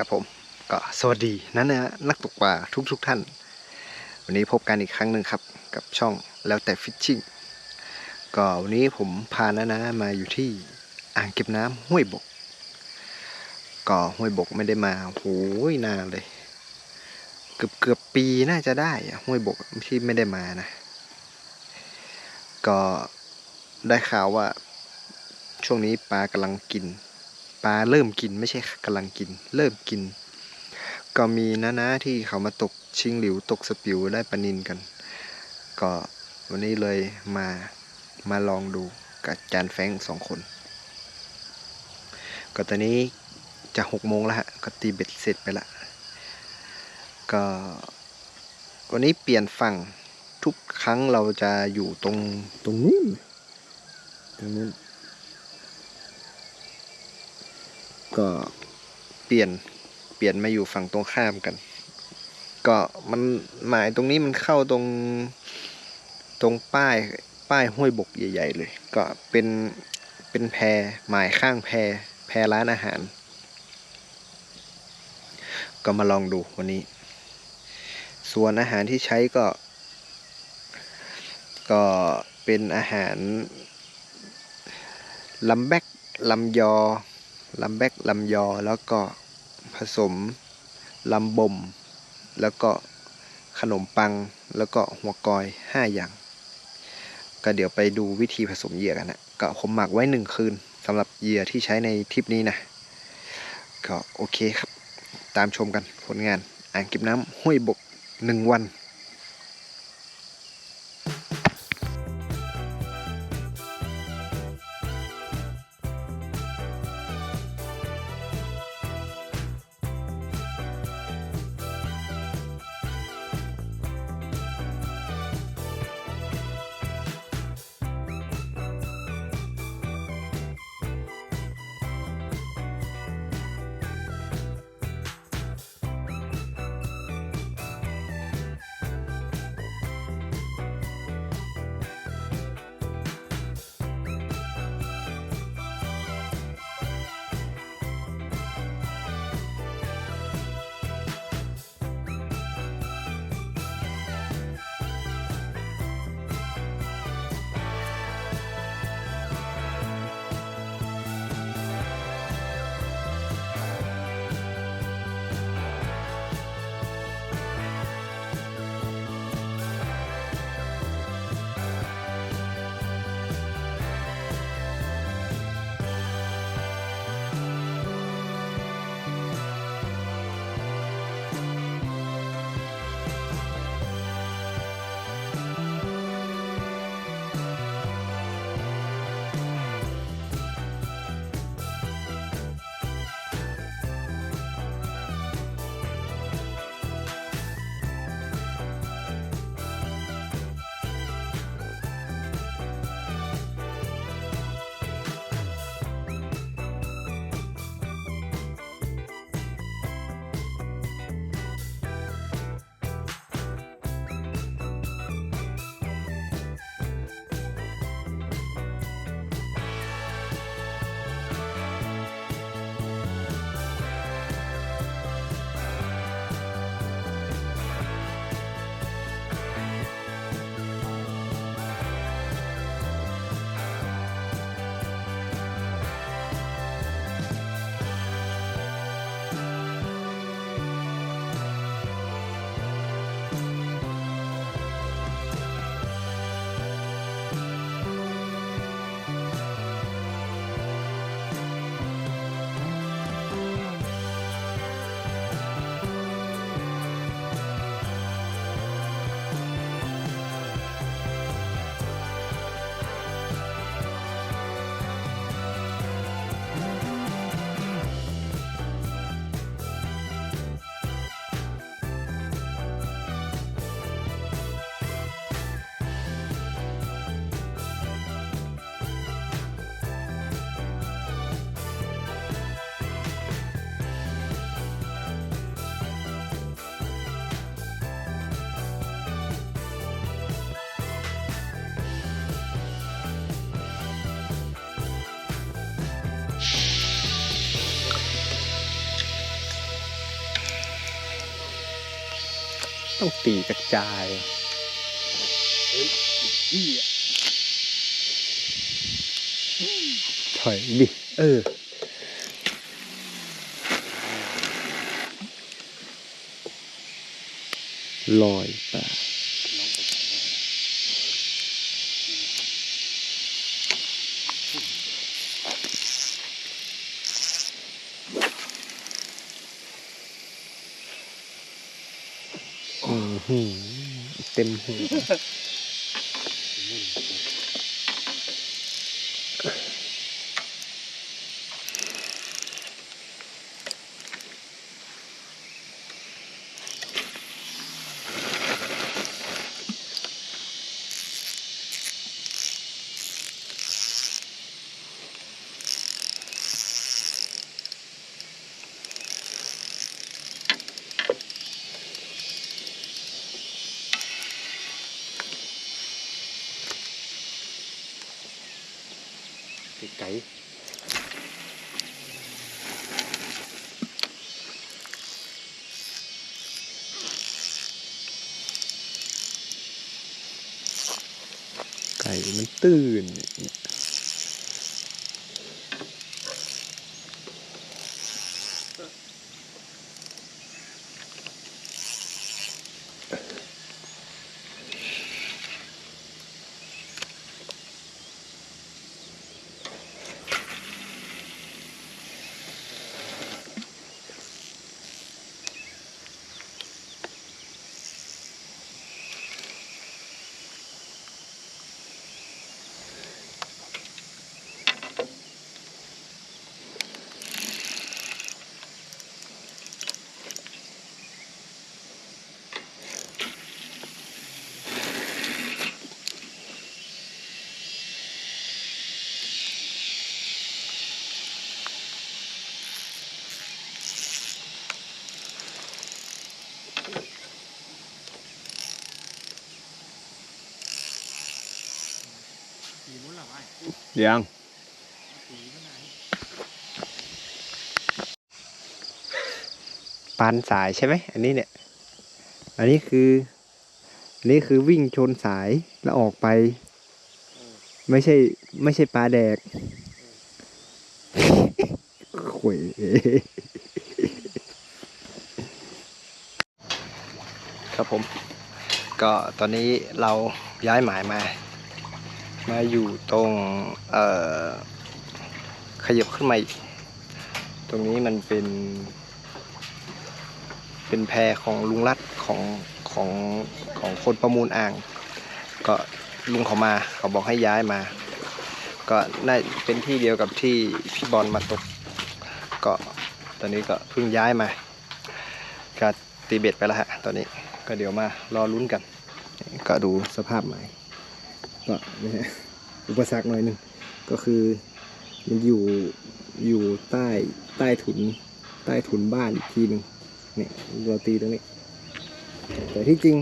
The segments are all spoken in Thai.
ครับผมก็สวัสดีนะนะนักตกปลาทุกๆท่าน วันนี้พบกันอีกครั้งหนึ่งครับ กับช่องแล้วแต่ฟิชชิ่งก็วันนี้ผมพานะนะมาอยู่ที่อ่างเก็บน้ำห้วยบก ก็ห้วยบกไม่ได้มาโหยนานเลย เกือบเกือบปีน่าจะได้ห้วยบกที่ไม่ได้มานะ ก็ได้ข่าวว่าช่วงนี้ปลากำลังกิน ลาเริ่มกินไม่ใช่กำลังกิน เริ่มกิน ก็มีนะนะที่เขามาตกชิงหลิวตกสปิวได้ปลานินกัน ก็วันนี้เลยมามาลองดูกับจานแฟงสองคน ก็ตอนนี้จะหกโมงแล้วฮะก็ตีเบ็ดเสร็จไปละก็วันนี้เปลี่ยนฝั่งทุกครั้งเราจะอยู่ตรงตรงนู้นตรงนู้น ก็เปลี่ยนเปลี่ยนมาอยู่ฝั่งตรงข้ามกัน ก็มันหมายตรงนี้มันเข้าตรงตรงป้ายป้ายห้วยบกใหญ่ ๆ เลย ก็เป็นเป็นแพหมายข้างแพแพร้านอาหาร ก็มาลองดูวันนี้ ส่วนอาหารที่ใช้ก็ ก็เป็นอาหารลำแบกลำยอ ลำแบกลำยอแล้วก็ผสมลำบ่ม แล้วก็ขนมปังแล้วก็หัวกอยห้าอย่าง ก็เดี๋ยวไปดูวิธีผสมเหยื่อกันนะก็ผมหมักไว้หนึ่งคืนสำหรับเหยื่อที่ใช้ในทริปนี้นะ ก็โอเคครับ ตามชมกันผลงานอ่างเก็บน้ำห้วยบกหนึ่งวัน ต้องตีกระจายถอยดิ เออ ลอยไป เต็มหั มันตื่น ยังปานสายใช่ไหมอันนี้เนี่ย อันนี้คืออันนี้คือวิ่งชนสายแล้วออกไป ไม่ใช่ ไม่ใช่ปลาแดกขวยครับผม ก็ตอนนี้เราย้ายหมายมา มาอยู่ตรงเอ่อขยับขึ้นมาตรงนี้มันเป็น เป็นแพของลุงรัดของของของคนประมูลอ่าง ก็ลุงเขามาเขาบอกให้ย้ายมา ก็น่าเป็นที่เดียวกับที่พี่บอลมาตก ก็ตอนนี้ก็เพิ่งย้ายมาก็ตีเบ็ดไปแล้วฮะตอนนี้ก็เดี๋ยวมารอลุ้นกัน ก็ดูสภาพใหม่ ก็นะฮะอุปสรรคหน่อยหนึ่งก็คือมันอยู่อยู่ใต้ใต้ถุนใต้ถุนบ้านอีกทีหนึ่งเนี่ยเราตีตรงนี้ แต่ที่จริง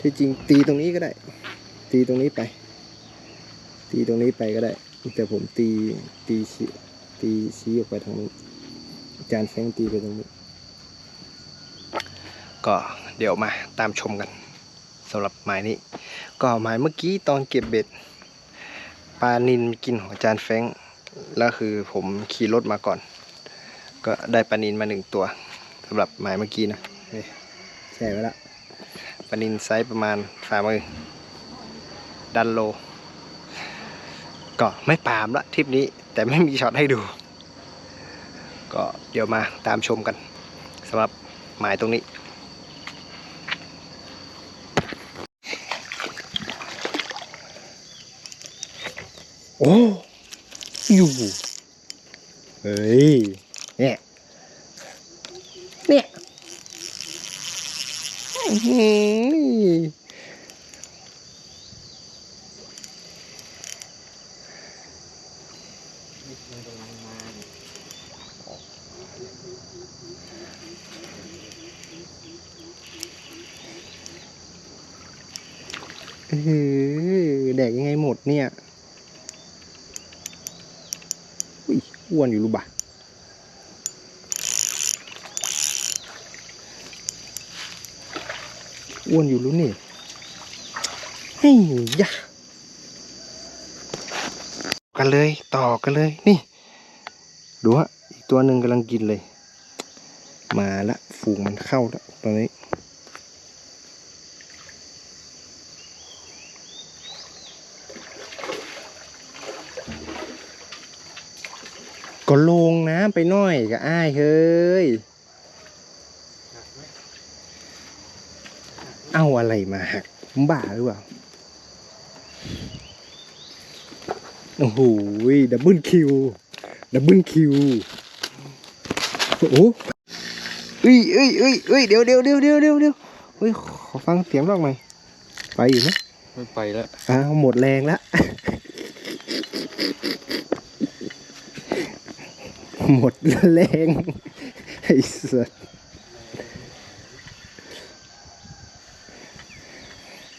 ที่จริงตีตรงนี้ก็ได้ ตีตรงนี้ไป ตีตรงนี้ไปก็ได้ แต่ผมตีตีชี้ตีชี้ออกไปทางนู้นอาจารย์แฟงตีไปตรงนี้ก็เดี๋ยวมาตามชมกัน สำหรับหมายนี้ ก็หมายเมื่อกี้ตอนเก็บเบ็ดปลานินกินของจารย์แฟงแล้วคือผมขี่รถมาก่อน ก็ได้ปลานินมาหนึ่งตัวสำหรับหมายเมื่อกี้นะนี่แช่ไว้ละปลานินไซส์ประมาณฝ่ามือดันโล ก็ไม่ปามละทริปนี้แต่ไม่มีช็อตให้ดู ก็เดี๋ยวมาตามชมกันสำหรับหมายตรงนี้ โอ้อยู่เฮ้ยเนี่ยเนี่ยอื้อหืเออแดกยังไงหมดเนี่ย อ้วนอยู่รู้ปะอ้วนอยู่รู้นี่เฮ้ยยะกันเลยต่อกันเลยนี่ ดูฮะอีกตัวหนึ่งกำลังกินเลย มาละฝูงมันเข้าแล้วตอนนี้ ก็ลงน้ำไปหน่อยกับอ้ายเฮ้ย เอาอะไรมาหักมึงบ้าหรือเปล่า โอ้โหดับเบิลคิว ดับเบิลคิว โอ้โหเอ้ยเอ้ยเอ้ยเอ้ยเดี๋ยวเดี๋ยวเดี๋ยวเดี๋ยวเดี๋ยวเดี๋ยวเฮ้ย ขอฟังเสียงรอกหน่อยไปอยู่ไหมไม่ไปแล้วอ้าวหมดแรงละ หมดแรงไอ้สัส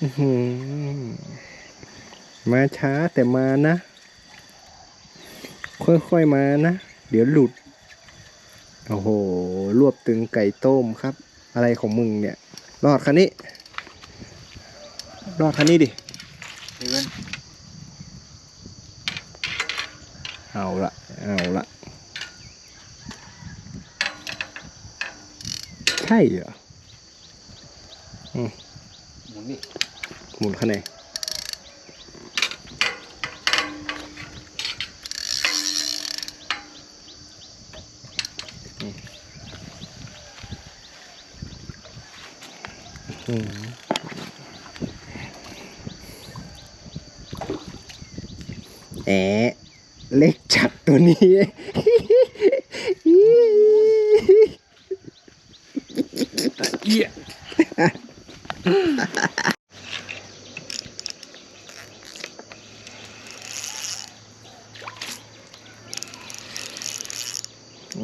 อื้อหือมาช้าแต่มานะ ค่อยๆมานะ เดี๋ยวหลุด โอ้โห รวบตึงไก่ต้มครับ อะไรของมึงเนี่ย รอดคันนี้ รอดคันนี้ดินี่เว้นเอาละเอาละ ช่เหรอหมุนนี่หมุนข้างในอืมอืมแอะเล็กจัดตัวนี้ เอี้ย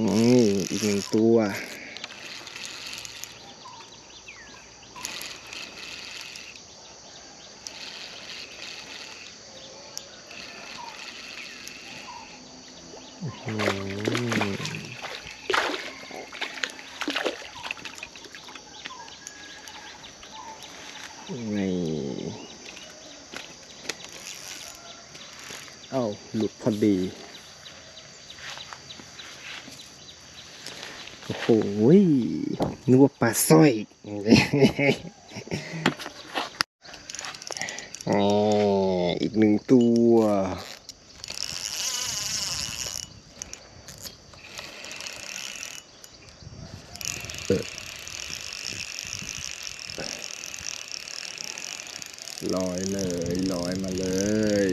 นี่อีกหนึ่งตัว อื้อหือ นี่เอ้าหลุดพอดี โอ้โหนึกว่าปลาสร้อยอ๋ออีกหนึ่งตัว ลอยเลยลอยมาเลย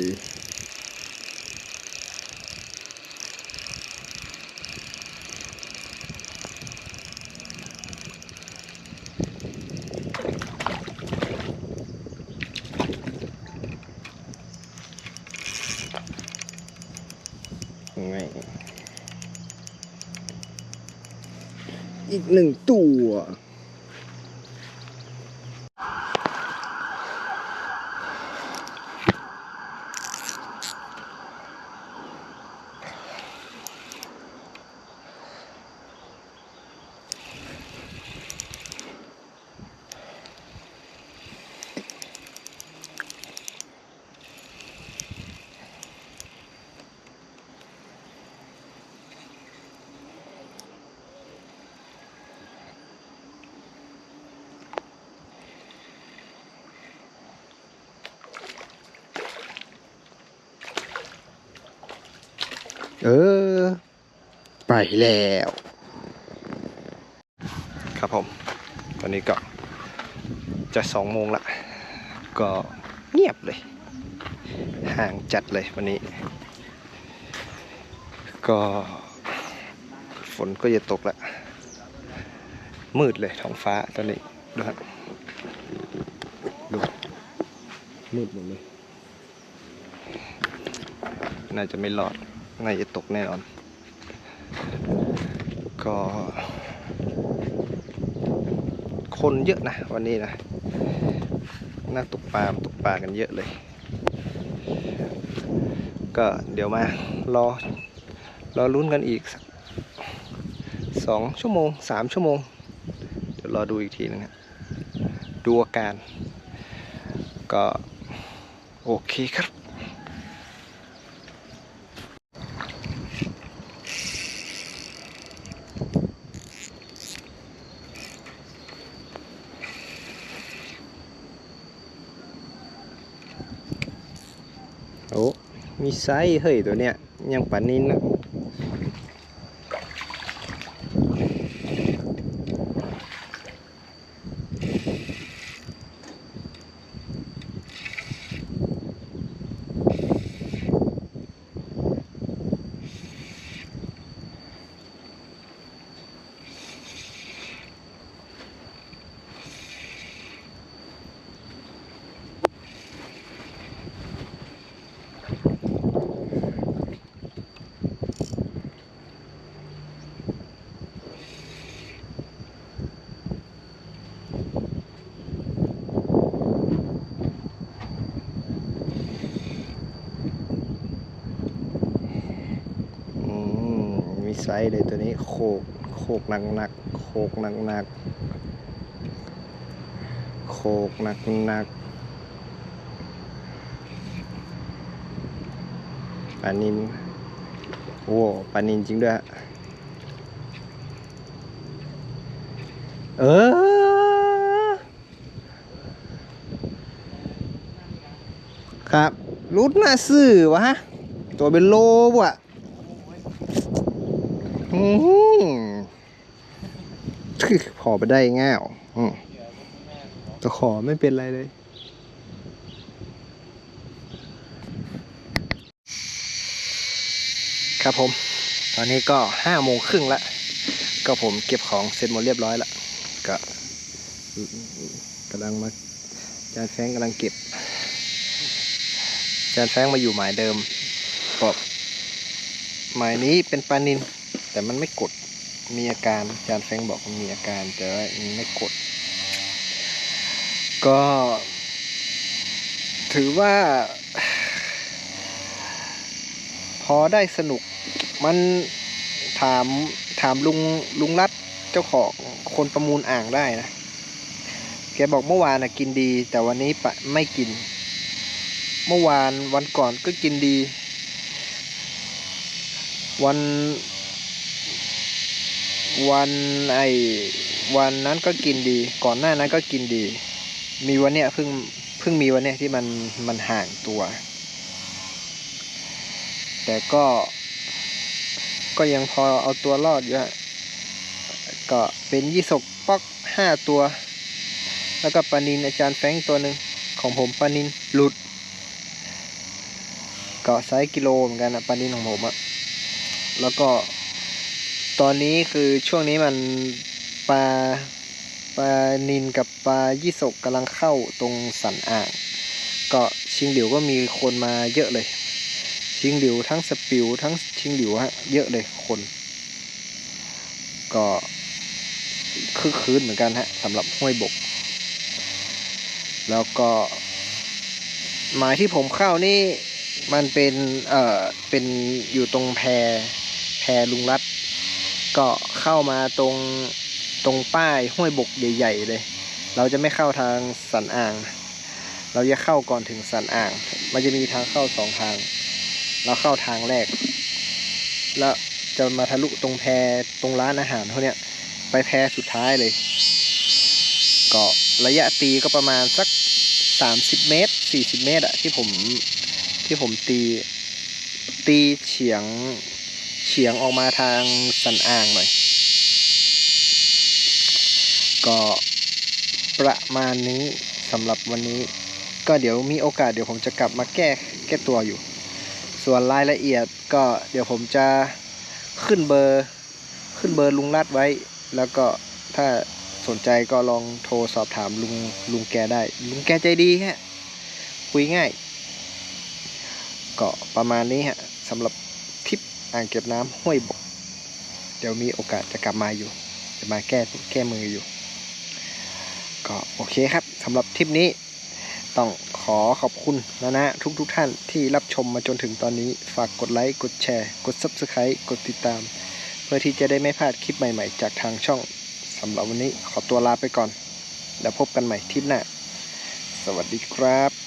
ไง อีกหนึ่งตัว เออ ไปแล้ว ครับผม ตอนนี้ก็จะสองโมงละ ก็เงียบเลย ห่างจัดเลยวันนี้ ก็ฝนก็จะตกละ มืดเลยท้องฟ้าตอนนี้ดูครับดูมืดหมดเลย น่าจะไม่รอด น่าจะตกแน่นอน ก็ คนเยอะนะวันนี้นะน่าตกปลาตกปลากันเยอะเลย ก็เดี๋ยวมารอรอลุ้นกันอีกสักสองชั่วโมงสามชั่วโมง เดี๋ยวรอดูอีกทีนึงดูอาการ ก็โอเคครับ โอ้ มีไซส์เฮ้ยตัวเนี้ยยังปานนินนะอืมมี ไซส์เลยตัวนี้โคกโคกหนักหนักโคกหนักหนักโคกหนักหนักปลานินโอ้ปลานินจริงด้วยฮะเออ ครับรุดหน้าซื่อวะ ตัวเป็นโลบ่ะ อืมพอไปได้ง่าวอืมตะขอไม่เป็นไรเลยครับผม ตอนนี้ก็ห้าโมงครึ่งละก็ผมเก็บของเสร็จหมดเรียบร้อยละก็กำลังมาจานแฟงกำลังเก็บ จานแฟงมาอยู่หมายเดิมบอกหมายนี้เป็นปลานิน แต่มันไม่กดมีอาการจานแฟงบอกมันมีอาการแต่ว่ามันไม่กด ก็ ถือว่า พอได้สนุก มันถามถามลุงลุงรัดเจ้าของคนประมูลอ่างได้นะ แกบอกเมื่อวานนะกินดี แต่วันนี้ปะไม่กิน เมื่อวานวันก่อนก็กินดี วัน วันไอวันนั้นก็กินดี ก่อนหน้านั้นก็กินดี มีวันเนี้ยเพิ่งเพิ่งมีวันเนี้ยที่มันมันห่างตัว แต่ก็ก็ยังพอเอาตัวรอดอยู่ฮะก็เป็นยี่สกป๊อกห้าตัว แล้วก็ปานินอาจารย์แฟงตัวหนึ่งของผมปานินหลุดก็ไซส์กิโลเหมือนกันนะปานินของผมอะแล้วก็ ตอนนี้คือช่วงนี้มันปลาปลานินกับปลายี่สกกำลังเข้าตรงสันอ่าง ก็ชิงหลิวก็มีคนมาเยอะเลย ชิงหลิวทั้งสปิวทั้งชิงหลิวฮะเยอะเลยคน ก็คือคืนเหมือนกันฮะสำหรับห้วยบก แล้วก็ หมายที่ผมเข้านี่มันเป็นเอ่อเป็นอยู่ตรงแพแพลุงรัด ก็เข้ามาตรงตรงป้ายห้วยบกใหญ่ ๆ เลย เราจะไม่เข้าทางสันอ่าง เราจะเข้าก่อนถึงสันอ่าง มันจะมีทางเข้าสองทาง เราเข้าทางแรก แล้วจะมาทะลุตรงแพตรงร้านอาหารเขาเนี่ยไปแพสุดท้ายเลย ก็ระยะตีก็ประมาณสัก 30 เมตร 40 เมตรอะที่ผมที่ผมตีตีเฉียง เฉียงออกมาทางสันอ่างหน่อย ก็ประมาณนี้สำหรับวันนี้ ก็เดี๋ยวมีโอกาสเดี๋ยวผมจะกลับมาแก้แก้ตัวอยู่ ส่วนรายละเอียดก็เดี๋ยวผมจะขึ้นเบอร์ ขึ้นเบอร์ลุงรัดไว้ แล้วก็ถ้าสนใจก็ลองโทรสอบถามลุงลุงแกได้ ลุงแกใจดีฮะ คุยง่าย ก็ประมาณนี้ฮะสำหรับ อ่างเก็บน้ำห้วยบกเดี๋ยวมีโอกาสจะกลับมาอยู่ จะมาแก้แก้มืออยู่ ก็โอเคครับสำหรับทริปนี้ต้องขอขอบคุณนะนะทุกทุกท่านที่รับชมมาจนถึงตอนนี้ ฝากกดไลค์ กดแชร์ กด Subscribe กดติดตาม เพื่อที่จะได้ไม่พลาดคลิปใหม่ๆ จากทางช่องสำหรับวันนี้ขอตัวลาไปก่อน แล้วพบกันใหม่ทริปหน้า สวัสดีครับ